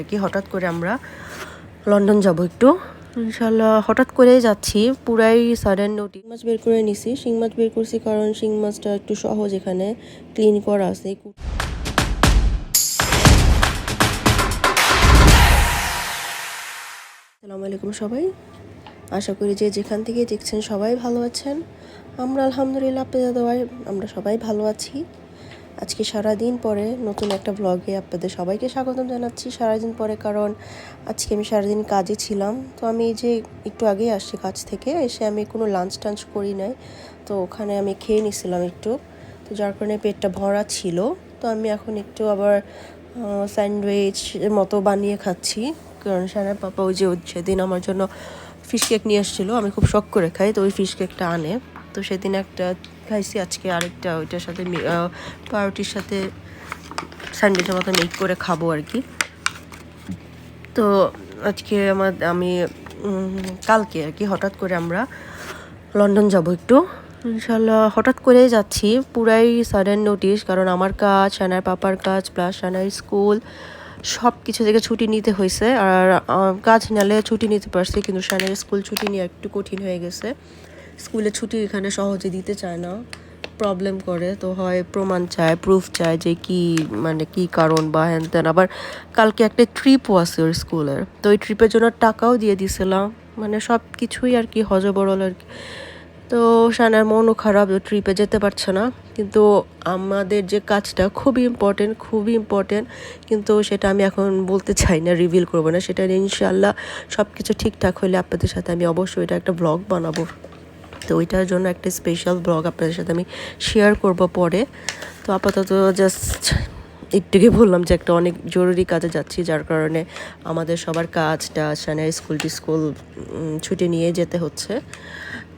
আর কি, হঠাৎ করে আমরা লন্ডন যাব একটু। ইনশাল্লাহ হঠাৎ করেই যাচ্ছি, পুরাই সাডেন নোটিস মাছ বের করে নিছি শিং মাছ বের করছি কারণ শিং মাছটা একটু সহজ এখানে ক্লিন করা আছে। আসসালামু আলাইকুম সবাই। আশা করি যে যেখান থেকে দেখছেন সবাই ভালো আছেন। আমরা আলহামদুলিল্লাহ আপনাদের দেওয়ায় আমরা সবাই ভালো আছি। আজকে সারাদিন পরে নতুন একটা ব্লগে আপনাদের সবাইকে স্বাগতম জানাচ্ছি। সারাদিন পরে কারণ আজকে আমি সারাদিন কাজে ছিলাম। তো আমি এই যে একটু আগেই আসছি কাজ থেকে, এসে আমি কোনো লাঞ্চ টাঞ্চ করি নাই। তো ওখানে আমি খেয়ে নিছিলাম একটু। তো যার কারণে পেটটা ভরা ছিল। তো আমি এখন একটু আবার স্যান্ডউইচ মতো বানিয়ে খাচ্ছি। কারণ সানার পাপা ওই যে সেদিন আমার জন্য ফিশ কেক নিয়ে এসেছিল। আমি খুব শখ করে খাই, তো ওই ফিশ কেকটা আনে। তো সেদিন একটা খাইছি আজকে আরেকটা, ওইটার সাথে পাউরুটির সাথে স্যান্ডউইচের মতো মেক করে খাব আর কি। তো আজকে আমার, আমি কালকে আর কি হঠাৎ করে আমরা লন্ডন যাব একটু। ইনশাল্লাহ হঠাৎ করেই যাচ্ছি, পুরাই সাডেন নোটিশ কারণ আমার কাজ, সানার পাপার কাজ প্লাস সানার স্কুল সব কিছু থেকে ছুটি নিতে হয়েছে আর কাজ নালে ছুটি নিতে পারছি, কিন্তু সানার স্কুল ছুটি নিয়ে একটু কঠিন হয়ে গেছে। স্কুলে ছুটি এখানে সহজে দিতে চায় না প্রবলেম করে। তো হয় প্রমাণ চায় প্রুফ চায় যে কি মানে কি কারণ বা হ্যান ত্যান। আবার কালকে একটা ট্রিপও আছে ওর স্কুলের তো ওই ট্রিপের জন্য টাকাও দিয়ে দিছিলাম। মানে সব কিছুই আর কি হজবরল আর কি। তো সানার মনও খারাপ ট্রিপে যেতে পারছে না। কিন্তু আমাদের যে কাজটা খুবই ইম্পর্টেন্ট খুবই ইম্পর্টেন্ট কিন্তু সেটা আমি এখন বলতে চাই না রিভিল করব না। সেটা ইনশাল্লাহ সব কিছু ঠিকঠাক হলে আপনাদের সাথে আমি অবশ্যই এটা একটা ব্লগ বানাবো। তো ওইটার জন্য একটা স্পেশাল ব্লগ আপনাদের সাথে আমি শেয়ার করব পরে। তো আপাতত জাস্ট একটুকে বললাম যে একটা অনেক জরুরি কাজে যাচ্ছি যার কারণে আমাদের সবার কাজটা সানের স্কুল টিস্কুল উম, ছুটি নিয়ে যেতে হচ্ছে।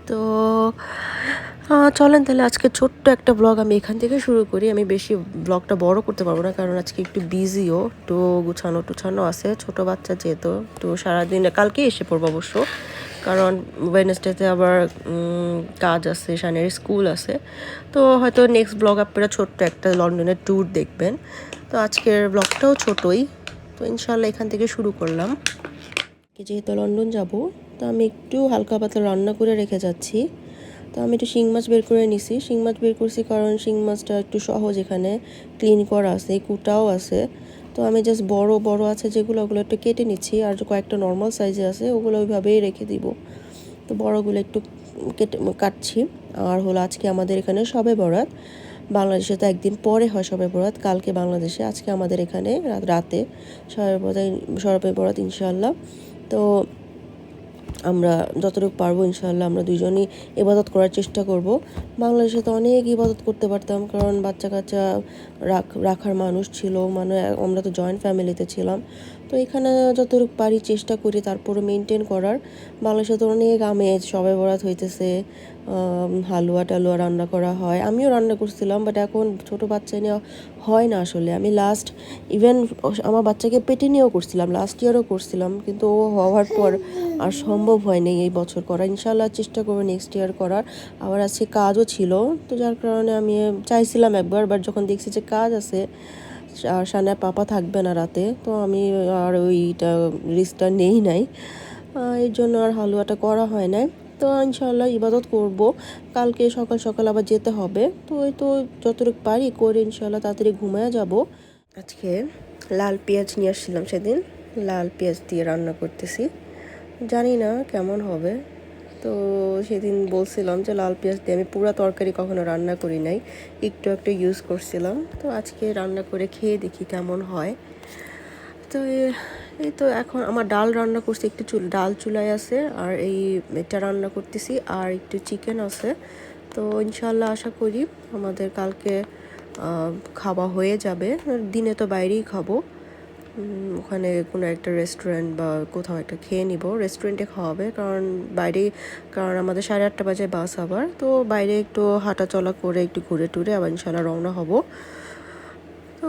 তো চলেন তাহলে আজকে ছোট্ট একটা ব্লগ আমি এখান থেকে শুরু করি। আমি বেশি ব্লগটা বড় করতে পারব না কারণ আজকে একটু বিজিও একটু গুছানো টুছানো আছে। ছোট বাচ্চা যেহেতু তো সারাদিন কালকে এসে পড়ব অবশ্য। কারণ ওয়েনেসডেতে আবার কাজ আছে সানের স্কুল আছে। তো হয়তো নেক্সট ব্লগ আপনারা ছোট্ট একটা লন্ডনের ট্যুর দেখবেন। তো আজকের ব্লগটাও ছোটই। তো ইনশাল্লাহ এখান থেকে শুরু করলাম। যেহেতু লন্ডন যাব, তো আমি একটু হালকা পাতলা রান্না করে রেখে যাচ্ছি। তো আমি একটু শিং মাছ বের করে নিছি। শিং মাছ বের করছি কারণ শিং মাছটা একটু সহজ এখানে। ক্লিন করা আছে, কুটাও আছে। তো আমি জাস্ট বড় বড় আছে যেগুলো, ওগুলো একটু কেটে নিচ্ছি আর কয়েকটা নর্মাল সাইজে আছে, ওগুলো ওইভাবেই রেখে দিব। তো বড়গুলো একটু কেটে, কাটছি। আর হলো আজকে আমাদের এখানে সবে বরাত। বাংলাদেশে তো একদিন পরে হয় সবে বরাত, কালকে বাংলাদেশে, আজকে আমাদের এখানে রাতে সবে বরাত সবে বরাত ইনশাল্লাহ তো আমরা যতটুকু পারব ইনশাল্লাহ আমরা দুজনই ইবাদত করার চেষ্টা করব। বাংলাদেশে তো অনেক ইবাদত করতে পারতাম, কারণ বাচ্চা কাচ্চা রাখ, রাখার মানুষ ছিল মানে আমরা তো জয়েন্ট ফ্যামিলিতে ছিলাম। তো এখানে যতটুকু পারি চেষ্টা করি তারপরে মেনটেন করার। বাংলাদেশে তো অনেক আমেজ সবাই বরাত হইতেছে হালুয়া টালুয়া রান্না করা হয়। আমিও রান্না করছিলাম বাট এখন ছোট বাচ্চা নিয়ে হয় না আসলে। আমি লাস্ট ইভেন আমার বাচ্চাকে পেটে নিয়েও করছিলাম লাস্ট ইয়ারও করছিলাম, কিন্তু ও হওয়ার পর আর সম্ভব হয়নি এই বছর করা ইনশাল্লাহ চেষ্টা করব নেক্সট ইয়ার করার। আবার আজকে কাজও ছিল, তো যার কারণে আমি চাইছিলাম একবার বাট যখন দেখছি যে কাজ আছে আর সানার পাপা থাকবে না রাতে, তো আমি আর ওইটা রিস্কটা নেই নাই। এর জন্য আর হালুয়াটা করা হয় নাই। তো ইনশাল্লাহ ইবাদত করব। কালকে সকাল সকাল আবার যেতে হবে। তো ওই তো যতটুকু পারি করে ইনশাল্লাহ তাড়াতাড়ি ঘুমায় যাব। আজকে লাল পেঁয়াজ নিয়ে আসছিলাম সেদিন। লাল পেঁয়াজ দিয়ে রান্না করতেছি। জানি না কেমন হবে। তো সেদিন বলছিলাম যে লাল পেঁয়াজ দিয়ে আমি পুরো তরকারি কখনো রান্না করি নাই, একটু একটু ইউজ করছিলাম। তো আজকে রান্না করে খেয়ে দেখি কেমন হয়। তো এই তো এখন আমার ডাল রান্না করছি, একটু চুল, ডাল চুলায় আছে আর এই এটা রান্না করতেছি আর একটু চিকেন আছে। তো ইনশাল্লাহ আশা করি আমাদের কালকে খাওয়া হয়ে যাবে। দিনে তো বাইরেই খাব। ওখানে কোনো একটা রেস্টুরেন্ট বা কোথাও একটা খেয়ে নিব। রেস্টুরেন্টে খাওয়াবে, কারণ বাইরে, কারণ আমাদের সাড়ে আটটা বাজে বাস আবার, তো বাইরে একটু হাঁটা চলা করে একটু ঘুরে টুরে আবার ইনশাল্লাহ রওনা হব। তো,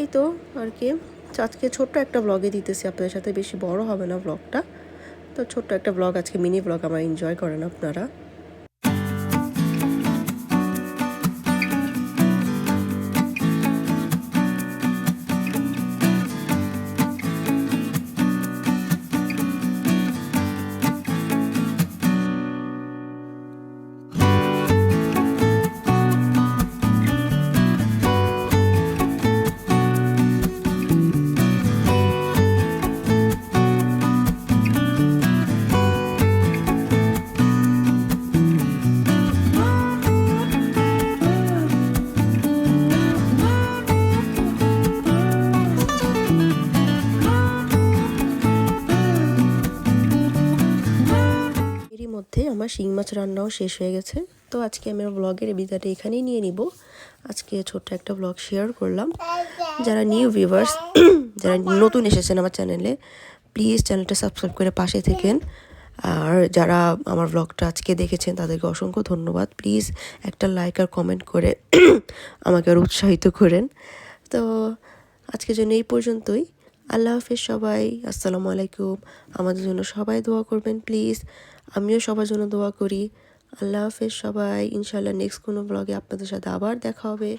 এই তো আর কি। আজকে ছোট্ট একটা ব্লগে দিতেছি, আপনাদের সাথে বেশি বড় হবে না ব্লগটা তো ছোট্ট একটা ব্লগ আজকে মিনি ব্লগ আমার এনজয় করেন আপনারা। আমার শিং মাছ রান্নাও শেষ হয়ে গেছে। তো আজকে আমি আমার ব্লগের বিদায়টা এখানেই নিয়ে নিব। আজকে ছোট্ট একটা ব্লগ শেয়ার করলাম। যারা নিউ ভিউয়ার্স যারা নতুন এসেছেন আমার চ্যানেলে প্লিজ চ্যানেলটা সাবস্ক্রাইব করে পাশে থেকেন। আর যারা আমার ব্লগটা আজকে দেখেছেন, তাদেরকে অসংখ্য ধন্যবাদ। প্লিজ একটা লাইক আর কমেন্ট করে আমাকে আর উৎসাহিত করেন। তো আজকের জন্য এই পর্যন্তই। আল্লাহ হাফেজ সবাই। আসসালামু আলাইকুম। আমাদের জন্য সবাই দোয়া করবেন প্লিজ আমিও সবার জন্য দোয়া করি। আল্লাহ হাফেজ সবাই। ইনশাল্লাহ নেক্সট কোনো ব্লগে আপনাদের সাথে আবার দেখা হবে।